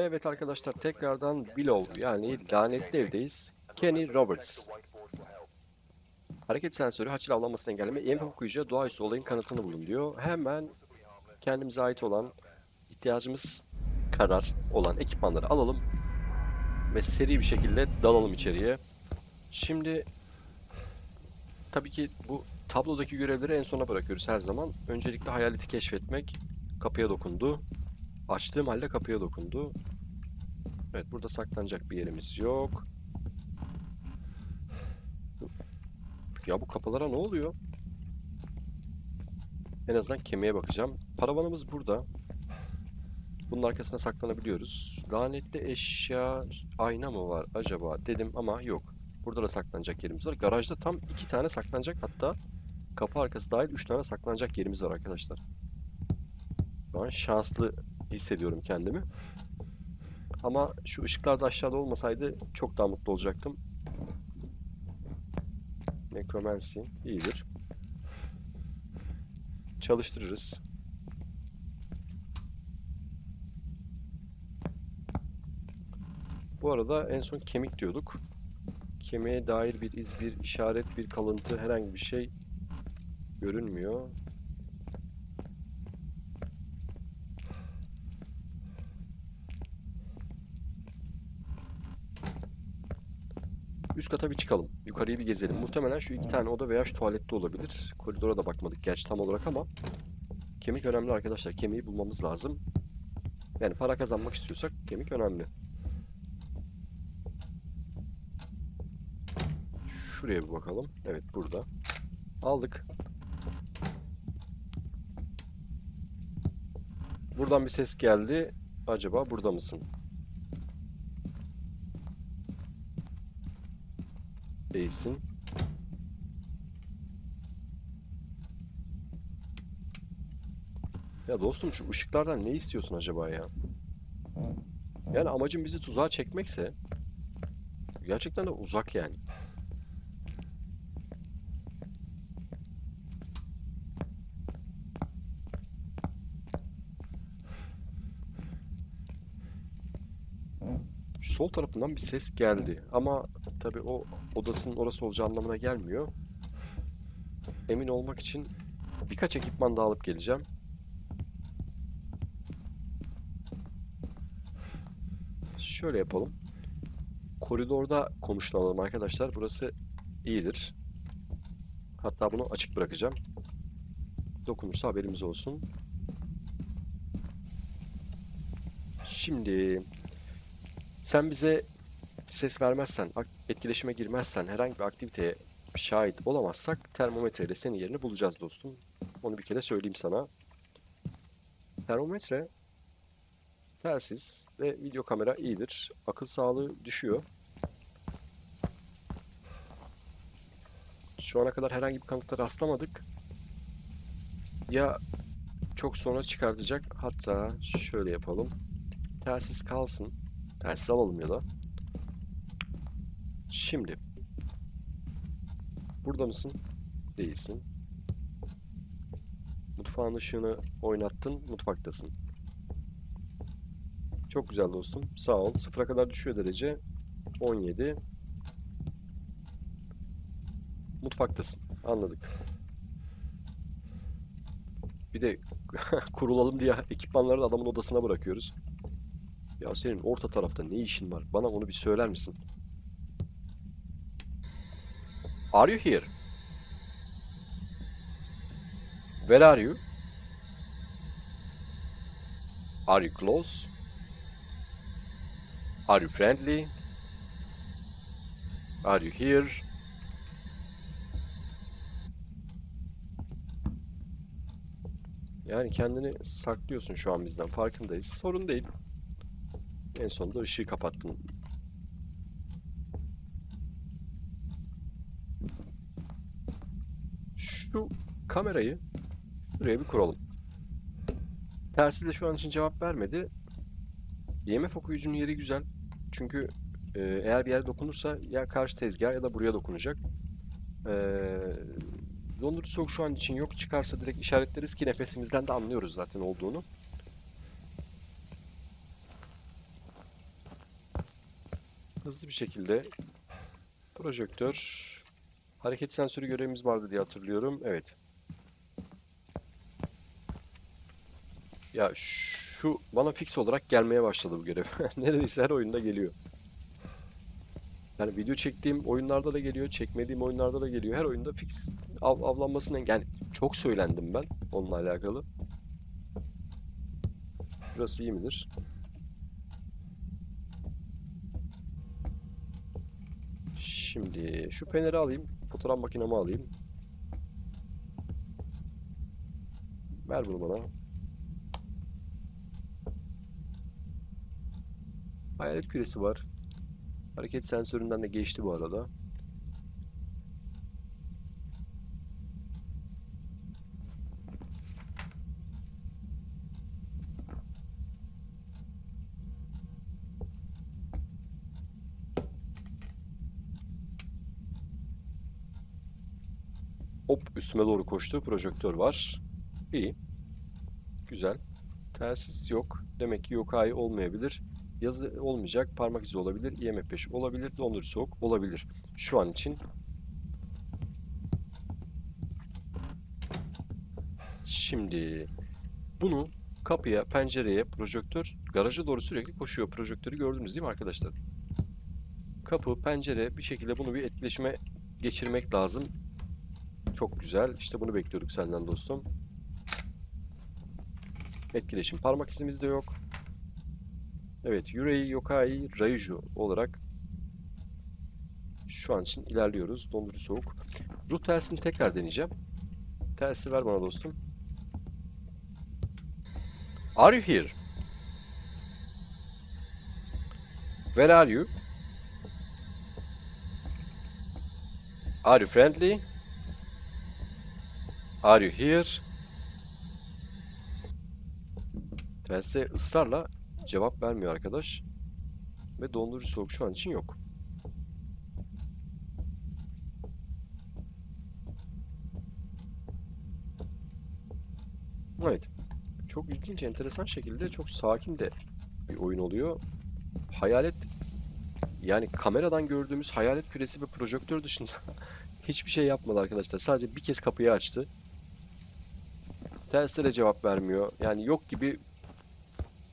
Evet arkadaşlar tekrardan Below yani lanetli evdeyiz. Kenny Roberts. Hareket sensörü haçlı avlanmasını engelleme EMP okuyucuya doğaüstü olayın kanıtını bulun diyor. Hemen kendimize ait olan ihtiyacımız kadar olan ekipmanları alalım ve seri bir şekilde dalalım içeriye. Şimdi tabii ki bu tablodaki görevleri en sona bırakıyoruz her zaman. Öncelikle hayaleti keşfetmek kapıya dokundu. Açtığım halde kapıya dokundu. Evet burada saklanacak bir yerimiz yok. Ya bu kapılara ne oluyor? En azından kemiğe bakacağım. Paravanımız burada. Bunun arkasına saklanabiliyoruz. Lanetli eşya ayna mı var acaba dedim ama yok. Burada da saklanacak yerimiz var. Garajda tam iki tane saklanacak hatta kapı arkası dahil üç tane saklanacak yerimiz var arkadaşlar. Şu an şanslı hissediyorum kendimi. Ama şu ışıklar da aşağıda olmasaydı çok daha mutlu olacaktım. Necromancy iyidir. Çalıştırırız. Bu arada en son kemik diyorduk. Kemiğe dair bir iz, bir işaret, bir kalıntı, herhangi bir şey görünmüyor. Üst kata bir çıkalım. Yukarıyı bir gezelim. Muhtemelen şu iki tane oda veya şu tuvalette olabilir. Koridora da bakmadık gerçi tam olarak ama kemik önemli arkadaşlar. Kemiği bulmamız lazım. Yani para kazanmak istiyorsak kemik önemli. Şuraya bir bakalım. Evet burada. Aldık. Buradan bir ses geldi. Acaba burada mısın? Değilsin. Ya dostum şu ışıklardan ne istiyorsun acaba ya? Yani amacın bizi tuzağa çekmekse gerçekten de uzak yani. Sol tarafından bir ses geldi ama tabii o odasının orası olacağı anlamına gelmiyor. Emin olmak için birkaç ekipman daha alıp geleceğim. Şöyle yapalım. Koridorda konuşlanalım arkadaşlar. Burası iyidir. Hatta bunu açık bırakacağım. Dokunursa haberimiz olsun. Şimdi sen bize ses vermezsen, etkileşime girmezsen, herhangi bir aktiviteye şahit olamazsak termometreyle senin yerini bulacağız dostum. Onu bir kere söyleyeyim sana. Termometre, telsiz ve video kamera iyidir. Akıl sağlığı düşüyor. Şu ana kadar herhangi bir kanıta rastlamadık. Ya çok sonra çıkartacak. Hatta şöyle yapalım. Telsiz kalsın. Telsiz alalım ya da. Şimdi. Burada mısın? Değilsin. Mutfağın ışığını oynattın. Mutfaktasın. Çok güzel dostum. Sağ ol. Sıfıra kadar düşüyor derece. 17. Mutfaktasın. Anladık. Bir de kurulalım diye ekipmanları da adamın odasına bırakıyoruz. Ya senin orta tarafta ne işin var? Bana onu bir söyler misin? Are you here? Where are you? Are you close? Are you friendly? Are you here? Yani kendini saklıyorsun şu an bizden farkındayız. Sorun değil. En sonunda ışığı kapattın. Şu kamerayı buraya bir kuralım. Telsiz de şu an için cevap vermedi. IMF okuyucunun yeri güzel. Çünkü e, eğer bir yere dokunursa ya karşı tezgah ya da buraya dokunacak. E, dondurucu soğuk şu an için yok. Çıkarsa direkt işaretleriz ki nefesimizden de anlıyoruz zaten olduğunu. Hızlı bir şekilde projektör hareket sensörü görevimiz vardı diye hatırlıyorum. Evet. Ya şu bana fix olarak gelmeye başladı bu görev. Neredeyse her oyunda geliyor. Yani video çektiğim oyunlarda da geliyor, çekmediğim oyunlarda da geliyor. Her oyunda fix av, avlanmasını yani çok söylendim ben onunla alakalı. Burası iyi midir? Şimdi şu feneri alayım. Fotoğraf makinemi alayım. Ver bunu bana. Hayalet küresi var. Hareket sensöründen de geçti bu arada. Hop üstüme doğru koştu. Projektör var. İyi. Güzel. Telsiz yok. Demek ki yok ay olmayabilir. Yazı olmayacak. Parmak izi olabilir. IMF 5 olabilir. Dondurucu soğuk olabilir. Şu an için. Şimdi bunu kapıya, pencereye, projektör garaja doğru sürekli koşuyor. Projektörü gördünüz değil mi arkadaşlar? Kapı, pencere bir şekilde bunu bir etkileşime geçirmek lazım. Çok güzel. İşte bunu bekliyorduk senden dostum. Etkileşim parmak izimiz de yok. Evet, Yurei Yokai Raiju olarak şu an için ilerliyoruz. Dondurucu soğuk. Ruh telsini tekrar deneyeceğim. Telsi ver bana dostum. Are you here? Where are you? Are you friendly? Are you here? Telsize ısrarla cevap vermiyor arkadaş. Ve dondurucu soğuk şu an için yok. Evet. Çok ilginç, enteresan şekilde çok sakin de bir oyun oluyor. Hayalet yani kameradan gördüğümüz hayalet küresi ve projektör dışında hiçbir şey yapmadı arkadaşlar. Sadece bir kez kapıyı açtı. Telsize cevap vermiyor. Yani yok gibi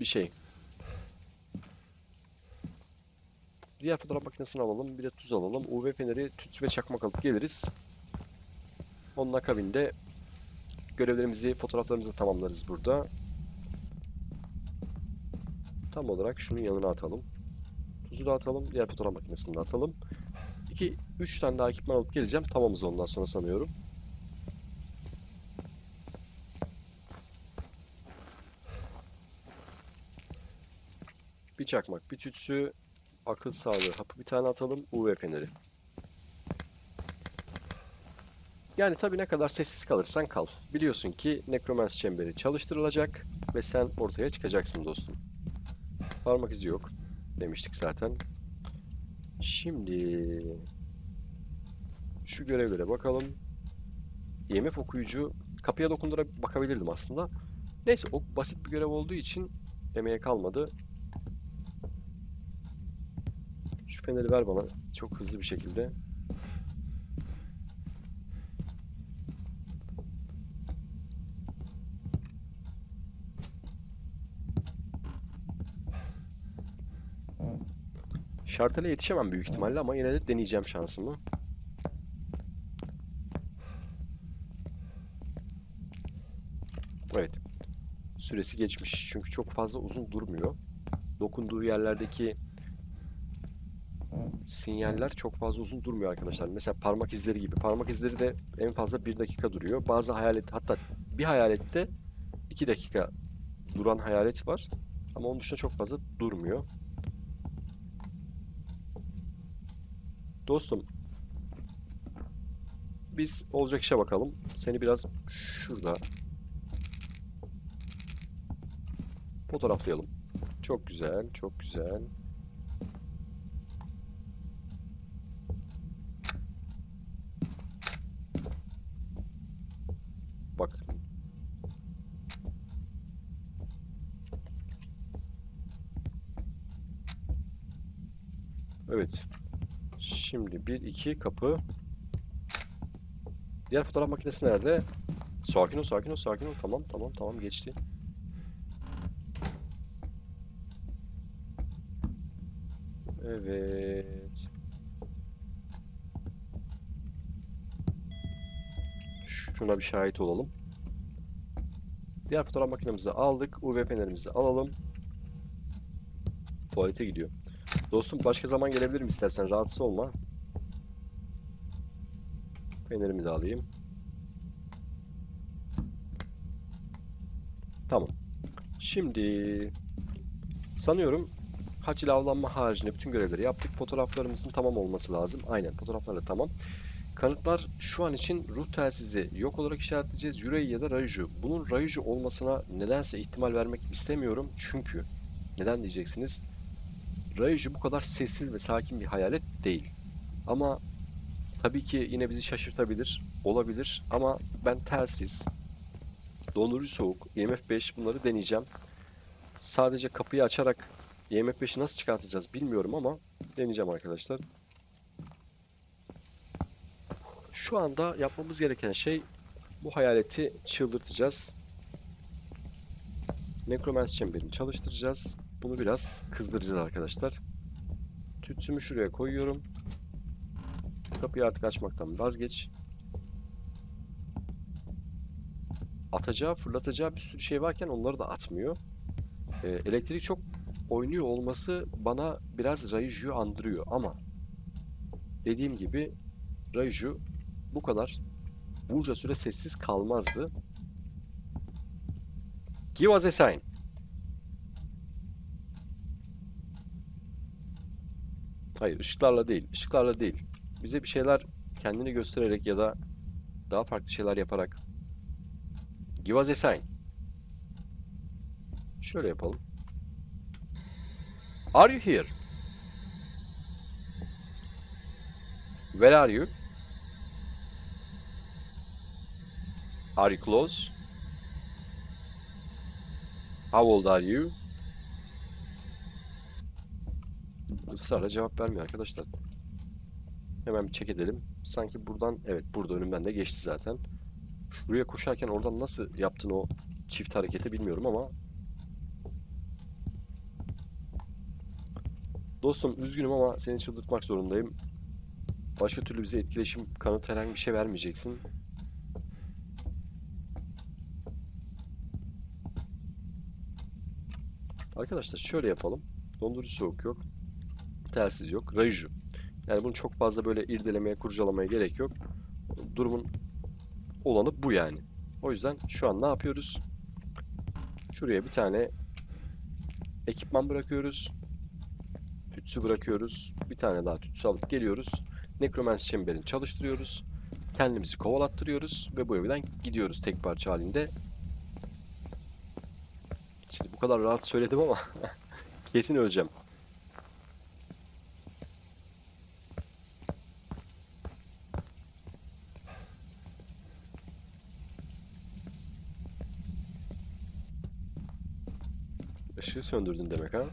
bir şey. Diğer fotoğraf makinesini alalım. Bir de tuz alalım. UV feneri, tüt ve çakmak alıp geliriz. Onun akabinde görevlerimizi, fotoğraflarımızı tamamlarız burada. Tam olarak şunun yanına atalım. Tuzu da atalım. Diğer fotoğraf makinesini de atalım. 2 3 tane daha ekipman alıp geleceğim. Tamamız ondan sonra sanıyorum. Çakmak, bir tütsü, akıl sağlığı hapı bir tane atalım. UV feneri. Yani tabii ne kadar sessiz kalırsan kal. Biliyorsun ki Necromancer çemberi çalıştırılacak ve sen ortaya çıkacaksın dostum. Parmak izi yok demiştik zaten. Şimdi şu görevlere bakalım. IMF okuyucu kapıya dokundura bakabilirdim aslında. Neyse o basit bir görev olduğu için emeğe kalmadı. Feneri ver bana çok hızlı bir şekilde. Şartele yetişemem büyük ihtimalle ama yine de deneyeceğim şansımı. Evet. Süresi geçmiş. Çünkü çok fazla uzun durmuyor. Dokunduğu yerlerdeki sinyaller çok fazla uzun durmuyor arkadaşlar. Mesela parmak izleri gibi. Parmak izleri de en fazla bir dakika duruyor. Bazı hayalet hatta bir hayalette iki dakika duran hayalet var. Ama onun dışında çok fazla durmuyor. Dostum. Biz olacak işe bakalım. Seni biraz şurada fotoğraflayalım. Çok güzel, çok güzel. Bak. Evet. Şimdi bir iki kapı. Diğer fotoğraf makinesi nerede? Sakin ol, sakin ol, sakin ol. Tamam, tamam, tamam geçti. Evet. Şuna bir şahit olalım. Diğer fotoğraf makinemizi aldık. UV fenerimizi alalım. Tuvalete gidiyor. Dostum başka zaman gelebilirim istersen. Rahatsız olma. Fenerimi de alayım. Tamam. Şimdi sanıyorum haç ile avlanma haricinde bütün görevleri yaptık. Fotoğraflarımızın tamam olması lazım. Aynen fotoğraflar da tamam. Kanıtlar şu an için ruh telsizi yok olarak işaretleyeceğiz. Yüreği ya da Raiju. Bunun Raiju olmasına nedense ihtimal vermek istemiyorum. Çünkü neden diyeceksiniz? Raiju bu kadar sessiz ve sakin bir hayalet değil. Ama tabii ki yine bizi şaşırtabilir, olabilir. Ama ben telsiz, dondurucu soğuk, IMF 5 bunları deneyeceğim. Sadece kapıyı açarak IMF 5'i nasıl çıkartacağız bilmiyorum ama deneyeceğim arkadaşlar. Şu anda yapmamız gereken şey bu hayaleti çıldırtacağız. Necromancy Chamber'ini çalıştıracağız. Bunu biraz kızdıracağız arkadaşlar. Tütsümü şuraya koyuyorum. Kapıyı artık açmaktan vazgeç. Atacağı, fırlatacağı bir sürü şey varken onları da atmıyor. Ee, elektrik çok oynuyor olması bana biraz Raiju'yu andırıyor ama dediğim gibi Raiju bu kadar bunca süre sessiz kalmazdı. Give us a sign. Hayır, ışıklarla değil, ışıklarla değil. Bize bir şeyler kendini göstererek ya da daha farklı şeyler yaparak Give us a sign. Şöyle yapalım. Are you here? Where are you? Are you close? How old are you? Israrla cevap vermiyor arkadaşlar. Hemen bir check edelim. Sanki buradan, evet burada önümden de geçti zaten. Şuraya koşarken oradan nasıl yaptın o çift hareketi bilmiyorum ama Dostum üzgünüm ama seni çıldırtmak zorundayım. Başka türlü bize etkileşim, kanıt herhangi bir şey vermeyeceksin. Arkadaşlar şöyle yapalım. Dondurucu soğuk yok. Telsiz yok. Raiju. Yani bunu çok fazla böyle irdelemeye, kurcalamaya gerek yok. Durumun olanı bu yani. O yüzden şu an ne yapıyoruz? Şuraya bir tane ekipman bırakıyoruz. Tütsü bırakıyoruz. Bir tane daha tütsü alıp geliyoruz. Necromancy Chamber'ini çalıştırıyoruz. Kendimizi kovalattırıyoruz ve bu evden gidiyoruz tek parça halinde. Şimdi bu kadar rahat söyledim ama kesin öleceğim. Işığı söndürdün demek ha?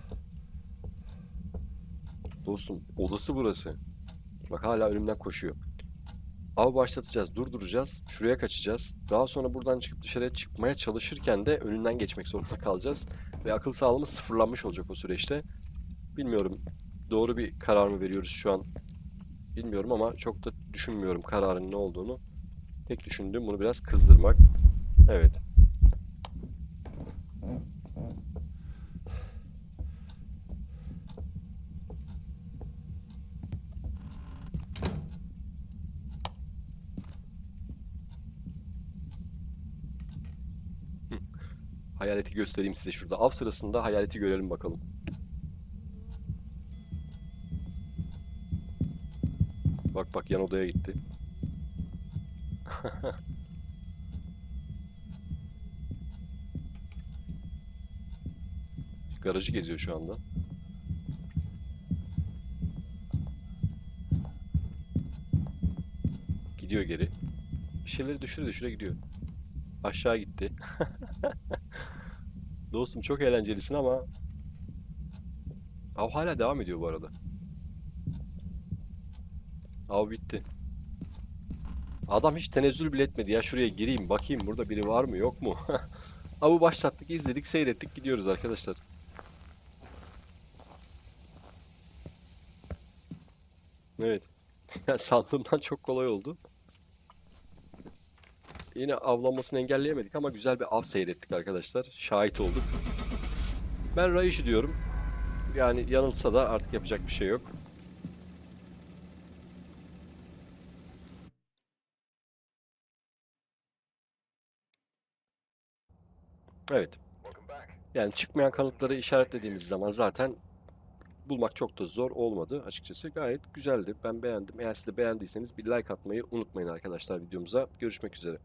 Dostum odası burası. Bak hala önümden koşuyor. Av başlatacağız, durduracağız, şuraya kaçacağız. Daha sonra buradan çıkıp dışarıya çıkmaya çalışırken de önünden geçmek zorunda kalacağız. Ve akıl sağlığımız sıfırlanmış olacak o süreçte. Bilmiyorum doğru bir karar mı veriyoruz şu an. Bilmiyorum ama çok da düşünmüyorum kararın ne olduğunu. Tek düşündüğüm bunu biraz kızdırmak. Evet. Hayaleti göstereyim size şurada. Av sırasında hayaleti görelim bakalım. Bak bak yan odaya gitti. Garajı geziyor şu anda. Gidiyor geri. Bir şeyleri düşüre düşüre gidiyor. Aşağı gitti. Dostum çok eğlencelisin ama Av hala devam ediyor bu arada. Av bitti. Adam hiç tenezzül bile etmedi ya şuraya gireyim bakayım burada biri var mı yok mu? Avı başlattık izledik seyrettik gidiyoruz arkadaşlar. Evet. Sandığımdan çok kolay oldu. Yine avlanmasını engelleyemedik ama güzel bir av seyrettik arkadaşlar. Şahit olduk. Ben Raishi diyorum. Yani yanılsa da artık yapacak bir şey yok. Evet. Yani çıkmayan kanıtları işaretlediğimiz zaman zaten bulmak çok da zor olmadı açıkçası. Gayet güzeldi. Ben beğendim. Eğer siz de beğendiyseniz bir like atmayı unutmayın arkadaşlar videomuza. Görüşmek üzere.